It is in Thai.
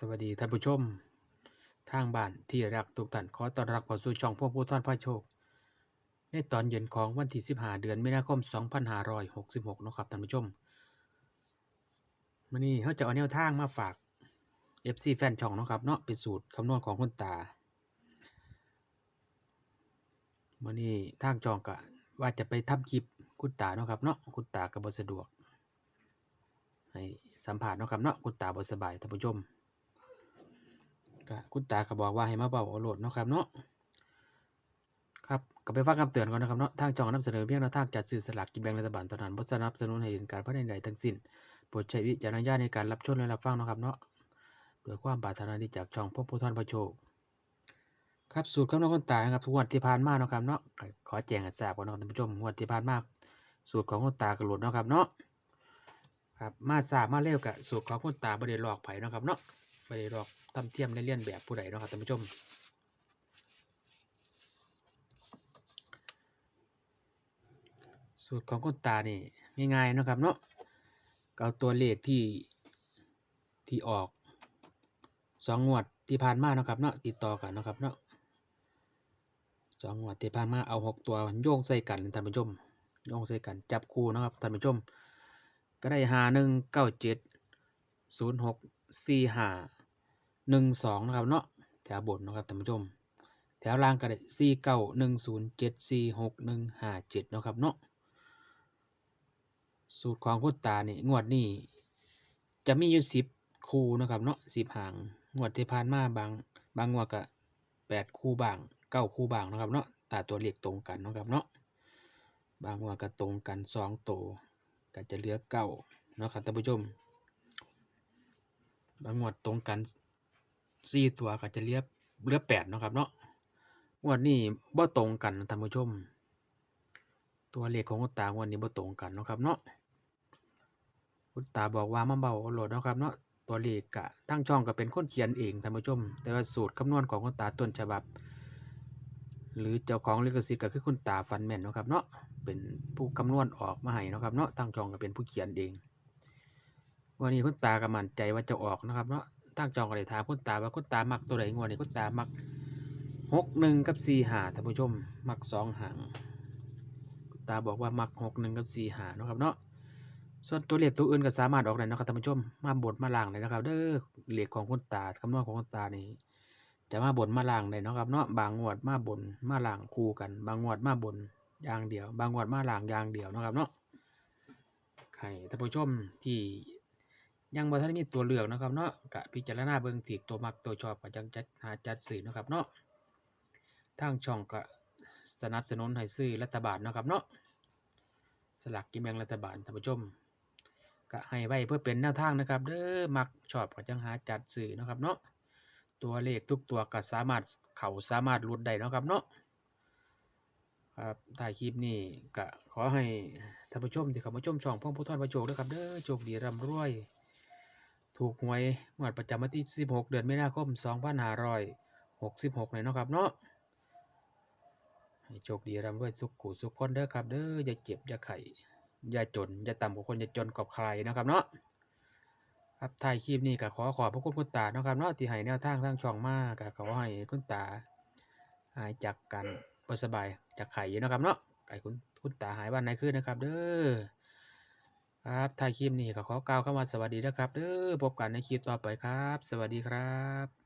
สวัสดีท่านผู้ชม ทางบ้านที่รักทุกท่านขอต้อนรับเข้าสู่ช่องพวกผู้ท่านพระโชค ในตอนเย็นของวันที่ 15 เดือนมีนาคม 2566นาะครับท่านผู้ชมมื้อนี้เขาจะเอาแนวทางมาฝาก FC แฟนช่องนะครับเนาะเป็นสูตรคำนวณของคุณตามื้อนี้ทางจองก็ว่าจะไปทำคลิปคุณตาเนาะครับเนาะคุณตาก็บ่สะดวกให้สัมผัสเนาะครับเนาะคุณตาบสบายท่านผู้ชม ก็คุณตาก็บอกว่าให้มาเบาเอาโหลดเนาะครับเนาะครับก็ไปฟังคำเตือนก่อนนะครับเนาะทางจองนำเสนอเพียงแนวทางจัดซื้อสลากกินแบ่งรัฐบาลเท่านั้นบ่สนับสนุนให้เล่นการพนันใดทั้งสิ้นโปรดใช้วิจารณญาณในการรับชมและรับฟังเนาะครับเนาะด้วยความปรารถนาดีจากช่องพวกผู้ท่านพระโชคครับสูตรคำนวณคนตายนะครับทุกวันที่ผ่านมาเนาะครับเนาะขอแจ้งให้ทราบก่อนนะครับท่านผู้ชมงวดที่ผ่านมาสูตรของคนตากระโดดเนาะครับเนาะครับมาทราบมาเร็วกับสูตรของคนตาบ่ได้หลอกไผเนาะครับเนาะ ไม่ได้หลอกทำเทียมในเลียนแบบผู้ใดเนาะครับท่านผู้ชม สูตรของคนตานี่ง่ายๆนะครับเนาะก็เอาตัวเลขที่ที่ออกสองงวดที่ผ่านมาเนาะครับเนาะติดต่อกันเนาะครับเนาะสองงวดที่ผ่านมาเอาหกตัวโยงใส่กันท่านผู้ชมโยงใส่กันจับคู่นะครับท่านผู้ชม ก็ได้หาหนึ่งเก้าเจ็ดศูนย์หกสี่ห้า หนึ่งสองนะครับเนาะแถวบนนะครับท่านผู้ชม แถวล่างก็ได้สี่เก้าหนึ่งศูนย์เจ็ดสี่หกหนึ่งห้าเจ็ดนะครับเนาะสูตรของคุณตานี่งวดนี้จะมีอยู่สิบคู่นะครับเนาะสิบหางงวดที่ผ่านมาบางบางงวดก็แปดคู่บางเก้าคู่บางนะครับเนาะตาตัวเลขตรงกันนะครับเนาะบางงวดก็ตรงกันสองตัวก็จะเหลือเก้านะครับท่านผู้ชมบางงวดตรงกัน สี่ตัวก็จะเรียบเรือแปดเนาะครับเนาะวดนี้บ่ตรงกันท่านผู้ชม ตัวเลขของคุณตาวดนี้บ่ตรงกันเนาะครับเนาะคุณตาบอกว่ามาเบาเอาโหลดเนาะครับเนาะตัวเลขกะทั้งช่องก็เป็นคนเขียนเองท่านผู้ชม แต่ว่าสูตรคำนวณของคุณตาต้นฉบับ หรือเจ้าของลิขสิทธิ์ก็คือคุณตาฟันแม่นเนาะครับเนาะเป็นผู้คำนวณออกมาให้เนาะครับเนาะทั้งช่องก็เป็นผู้เขียนเอง วันนี้คุณตาก็มั่นใจว่าจะออกนะครับเนาะ ตั้งจองก็เลยถามคุณตาว่าคุณตามักตัวไหนงวดนี้คุณตามักหกหนึ่งกับสี่หาท่านผู้ชม มักสองหางคุณตาบอกว่ามักหกหนึ่งกับสี่หานะครับเนาะส่วนตัวเลขตัวอื่นก็สามารถออกได้นะครับท่านผู้ชมมาบดมาล่างเลยนะครับ เด้อเลขของคุณตาคำนวณของคุณตานี่จะมาบนมาล่างเลยนะครับเนาะบางงวดมาบนมาล่างคู่กัน บางงวดมาบนอย่างเดียว บางงวดมาล่างอย่างเดียวนะครับเนาะใครท่านผู้ชมที่ ยังบ่ทันมีตัวเลือกนะครับเนาะกะพิจารณาเบิ่งถีกตัวมักตัวชอบก็จังจัดหาจัดซื้อนะครับเนาะทางช่องก็สนับสนุนให้ซื้อรัฐบาลนะครับเนาะสลากกินแบ่งรัฐบาลท่านผู้ชมก็ให้ไว้เพื่อเป็นแนวทางนะครับเด้อมักชอบก็จังหาจัดซื้อนะครับเนาะตัวเลขทุกตัวก็สามารถเข้าสามารถลุดได้นะครับเนาะครับถ่ายคลิปนี้ก็ขอให้ท่านผู้ชมที่เข้ามาชมช่องพ่อผู้ทอดประโชคด้วยครับเด้อโชคดีร่ำรวย ถูกหวยงวดประจำวันที่ 16 เดือนมีนาคม 2566เลยเนาะครับเนาะให้โชคดีร่ำรวยสุขขู่สุขคนเด้อครับเด้ออย่าเจ็บอย่าไข้อย่าจนอย่าต่ำกว่าคนอย่าจนกับใครนะครับเนาะครับท้ายคลิปนี้ก็ขอขอบพระคุณคุณตาเนาะครับเนาะที่ให้แนวทางทางช่องมากก็ขอให้คุณตาหายจากการบ่สบายจากไข้อยู่นะครับเนาะไข้คุณคุณตาหายวันไหนขึ้นนะครับ เด้อ ครับถ้ายคลิปนี้ก็ขอกล่าวคำว่าสวัสดีนะครับเด้อพบกันในคลิปต่อไปครับ สวัสดีครับ